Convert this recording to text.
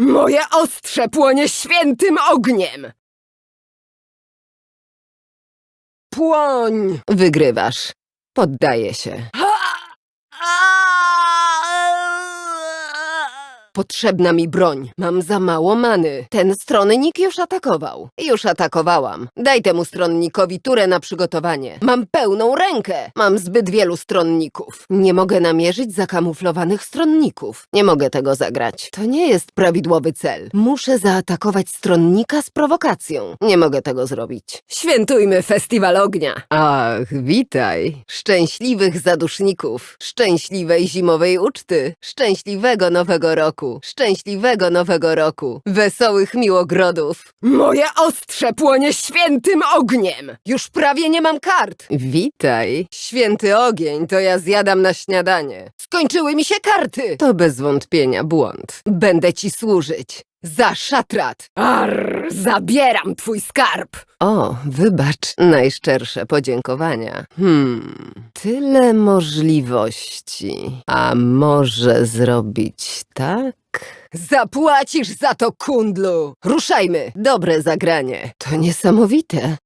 Moje ostrze płonie świętym ogniem! Płoń! Wygrywasz. Poddaję się. Potrzebna mi broń. Mam za mało many. Ten stronnik już atakował. Już atakowałam. Daj temu stronnikowi turę na przygotowanie. Mam pełną rękę. Mam zbyt wielu stronników. Nie mogę namierzyć zakamuflowanych stronników. Nie mogę tego zagrać. To nie jest prawidłowy cel. Muszę zaatakować stronnika z prowokacją. Nie mogę tego zrobić. Świętujmy festiwal ognia. Ach, witaj. Szczęśliwych zaduszników. Szczęśliwej zimowej uczty. Szczęśliwego nowego roku. Szczęśliwego nowego roku. Wesołych miłogrodów. Moje ostrze płonie świętym ogniem. Już prawie nie mam kart. Witaj. Święty ogień to ja zjadam na śniadanie. Skończyły mi się karty. To bez wątpienia błąd. Będę ci służyć. Za szatrat! Arr, zabieram twój skarb! O, wybacz, najszczersze podziękowania. Hmm, tyle możliwości. A może zrobić tak? Zapłacisz za to, kundlu! Ruszajmy! Dobre zagranie. To niesamowite.